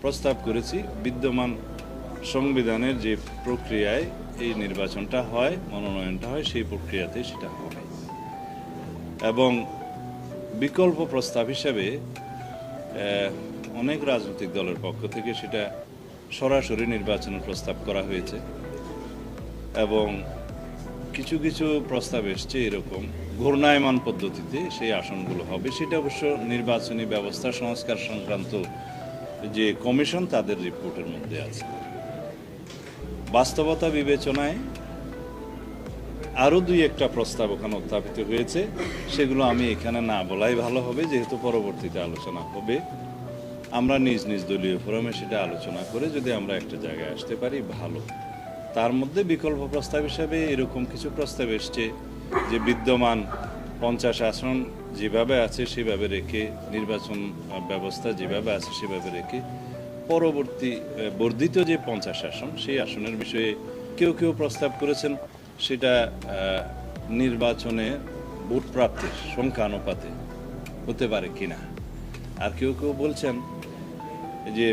প্রস্তাব করেছি, বিদ্যমান সংবিধানের যে প্রক্রিয়ায় এই নির্বাচনটা হয়, মনোনয়নটা হয়, সেই প্রক্রিয়াতে সেটা হবে। এবং বিকল্প প্রস্তাব হিসাবে অনেক রাজনৈতিক দলের পক্ষ থেকে সেটা সরাসরি নির্বাচনের প্রস্তাব করা হয়েছে। এবং কিছু কিছু প্রস্তাব এসছে এরকম ঘূর্ণায়মান পদ্ধতিতে সেই আসনগুলো হবে। সেটা অবশ্য নির্বাচনী ব্যবস্থা সংস্কার সংক্রান্ত যে কমিশন তাদের রিপোর্টের মধ্যে আছে। বাস্তবতা বিবেচনায় আরও দুই একটা প্রস্তাব ওখানে উত্থাপিত হয়েছে। সেগুলো আমি এখানে না বলাই ভালো হবে, যেহেতু পরবর্তীতে আলোচনা হবে। আমরা নিজ নিজ দলীয় ফোরামে সেটা আলোচনা করে যদি আমরা একটা জায়গায় আসতে পারি, ভালো। তার মধ্যে বিকল্প প্রস্তাব হিসাবে এরকম কিছু প্রস্তাব এসছে যে বিদ্যমান পঞ্চাশ আসন যেভাবে আছে, সেভাবে রেখে নির্বাচন ব্যবস্থা যেভাবে আছে, সেভাবে রেখে পরবর্তী বর্ধিত যে পঞ্চাশ আসন, সেই আসনের বিষয়ে কেউ কেউ প্রস্তাব করেছেন। সেটা নির্বাচনে ভোট প্রাপ্তির সংখ্যা অনুপাতে হতে পারে কিনা। আর কেউ কেউ বলছেন যে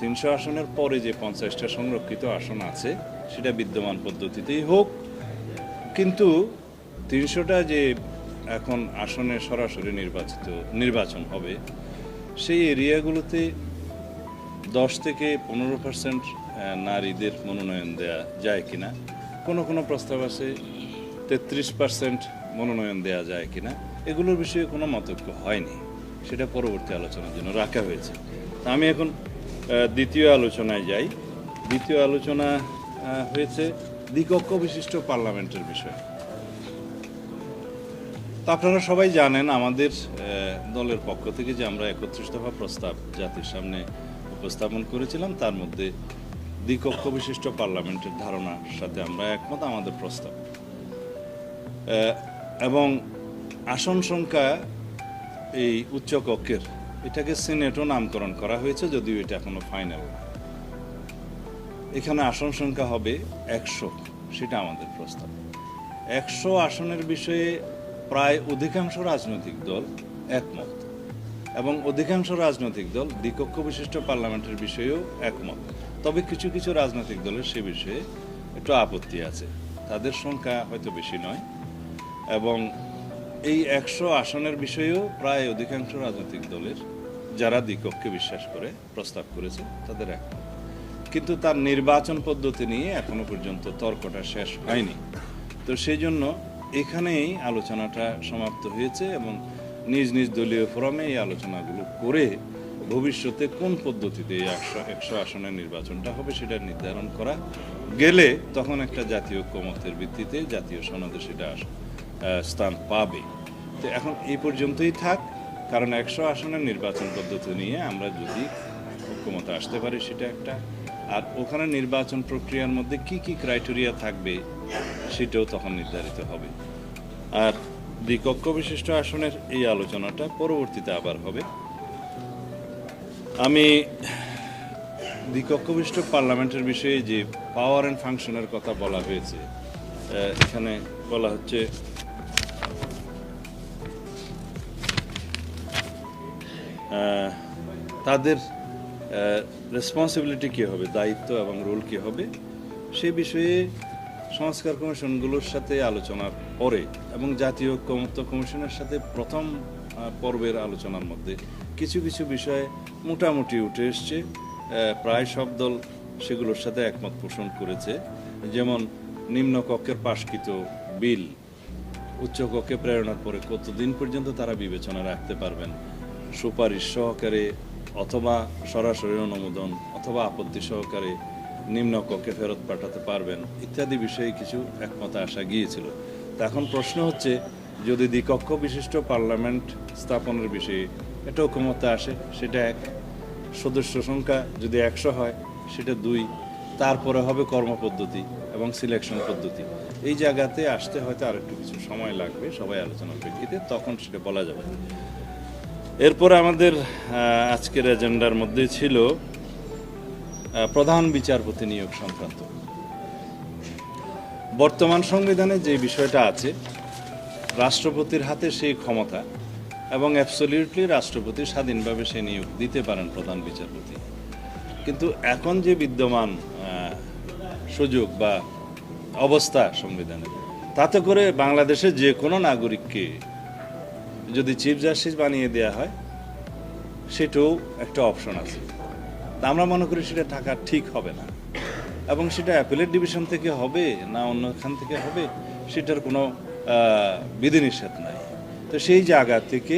তিনশো আসনের পরে যে পঞ্চাশটা সংরক্ষিত আসন আছে, সেটা বিদ্যমান পদ্ধতিতেই হোক। কিন্তু তিনশোটা যে এখন আসনে সরাসরি নির্বাচিত, নির্বাচন হবে। সেই এরিয়াগুলোতে দশ থেকে পনেরো পার্সেন্ট নারীদের মনোনয়ন দেয়া যায় কিনা? কোনো কোনো প্রস্তাব আছে, তেত্রিশ পার্সেন্ট মনোনয়ন দেয়া যায় কিনা? এগুলোর বিষয়ে কোনো মতৈক্য হয়নি। সেটা পরবর্তী আলোচনার জন্য রাখা হয়েছে। আমি এখন দ্বিতীয় আলোচনায় যাই। দ্বিতীয় আলোচনা হয়েছে দ্বিকক্ষ বিশিষ্ট পার্লামেন্টের বিষয়। তো আপনারা সবাই জানেন আমাদের দলের পক্ষ থেকে যে আমরা একত্রিশ দফা প্রস্তাব জাতির সামনে উপস্থাপন করেছিলাম, তার মধ্যে দ্বিকক্ষ বিশিষ্ট পার্লামেন্টের ধারণার সাথে আমরা একমত, আমাদের প্রস্তাব। এবং আসন সংখ্যা এই উচ্চ কক্ষের, এটাকে সিনেটও নামকরণ করা হয়েছে, যদিও এটা এখনও ফাইনাল এখানে আসন সংখ্যা হবে একশো, সেটা আমাদের প্রস্তাব। একশো আসনের বিষয়ে প্রায় অধিকাংশ রাজনৈতিক দল একমত এবং অধিকাংশ রাজনৈতিক দল দ্বিকক্ষ বিশিষ্ট পার্লামেন্টের বিষয়েও একমত। তবে কিছু কিছু রাজনৈতিক দলের সে বিষয়ে একটু আপত্তি আছে। তাদের সংখ্যা হয়তো বেশি নয় এবং এই একশো আসনের বিষয়েও প্রায় অধিকাংশ রাজনৈতিক দলের যারা দ্বিকক্ষে বিশ্বাস করে, প্রস্তাব করেছে, তাদের একমত। কিন্তু তার নির্বাচন পদ্ধতি নিয়ে এখনও পর্যন্ত তর্কটা শেষ হয়নি। তো সেই জন্য এখানেই আলোচনাটা সমাপ্ত হয়েছে এবং নিজ নিজ দলীয় ফোরামে এই আলোচনাগুলো করে ভবিষ্যতে কোন পদ্ধতিতে এই একশো একশো আসনের নির্বাচনটা হবে সেটা নির্ধারণ করা গেলে তখন একটা জাতীয় ঐক্যমতের ভিত্তিতে জাতীয় সনদে সেটা স্থান পাবে। তো এখন এই পর্যন্তই থাক, কারণ একশো আসনের নির্বাচন পদ্ধতি নিয়ে আমরা যদি ঐক্যমতে আসতে পারি সেটা একটা আর ওখানে নির্বাচন প্রক্রিয়ার মধ্যে কি কি ক্রাইটেরিয়া থাকবে, সেটাও তখন নির্ধারিত হবে। আর দ্বিকক্ষ বিশিষ্ট আসনের এই আলোচনাটা পরবর্তীতে আবার হবে। আমি দ্বিকক্ষ বিশিষ্ট পার্লামেন্টের বিষয়ে যে পাওয়ার অ্যান্ড ফাংশনের কথা বলা হয়েছে এখানে বলা হচ্ছে তাদের রেসপন্সিবিলিটি কী হবে? দায়িত্ব এবং রোল কী হবে? সে বিষয়ে সংস্কার কমিশনগুলোর সাথে আলোচনার পরে এবং জাতীয় ঐক্যমত্য কমিশনের সাথে প্রথম পর্বের আলোচনার মধ্যে কিছু কিছু বিষয়ে মোটামুটি উঠে এসছে। প্রায় সব দল সেগুলোর সাথে একমত পোষণ করেছে। যেমন নিম্নকক্ষের পাশকৃত বিল উচ্চকক্ষে প্রেরণার পরে কতদিন পর্যন্ত তারা বিবেচনা রাখতে পারবেন? সুপারিশ সহকারে অথবা সরাসরি অনুমোদন অথবা আপত্তি সহকারে নিম্ন কক্ষে ফেরত পাঠাতে পারবেন ইত্যাদি বিষয়ে কিছু একমতে আসা গিয়েছিল। এখন প্রশ্ন হচ্ছে, যদি দ্বিকক্ষ বিশিষ্ট পার্লামেন্ট স্থাপনের বিষয়ে এটা ক্ষমতা আসে, সেটা এক। সদস্য সংখ্যা যদি একশো হয়, সেটা দুই। তারপরে হবে কর্মপদ্ধতি এবং সিলেকশন পদ্ধতি। এই জায়গাতে আসতে হয়তো আর একটু কিছু সময় লাগবে সবাই আলোচনার প্রেক্ষিতে, তখন সেটা বলা যাবে। এরপরে আমাদের আজকের এজেন্ডার মধ্যে ছিল প্রধান বিচারপতি নিয়োগ সংক্রান্ত। বর্তমান সংবিধানে যে বিষয়টা আছে, রাষ্ট্রপতির হাতে সেই ক্ষমতা এবং অ্যাবসলিউটলি রাষ্ট্রপতি স্বাধীনভাবে সে নিয়োগ দিতে পারেন প্রধান বিচারপতি। কিন্তু এখন যে বিদ্যমান সুযোগ বা অবস্থা সংবিধানের তাতে করে বাংলাদেশের যে কোনো নাগরিককে যদি চিফ জাস্টিস বানিয়ে দেওয়া হয়, সেটাও একটা অপশন আছে। তা আমরা মনে করি সেটা থাকা ঠিক হবে না। এবং সেটা অ্যাপেলেট ডিভিশন থেকে হবে না অন্যখান থেকে হবে, সেটার কোনো বিধিনিষেধ নাই। তো সেই জায়গা থেকে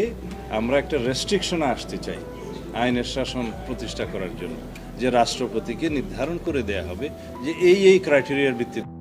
আমরা একটা রেস্ট্রিকশন আসতে চাই আইনের শাসন প্রতিষ্ঠা করার জন্য, যে রাষ্ট্রপতিকে নির্ধারণ করে দেয়া হবে যে এই এই ক্রাইটেরিয়ার ভিত্তিতে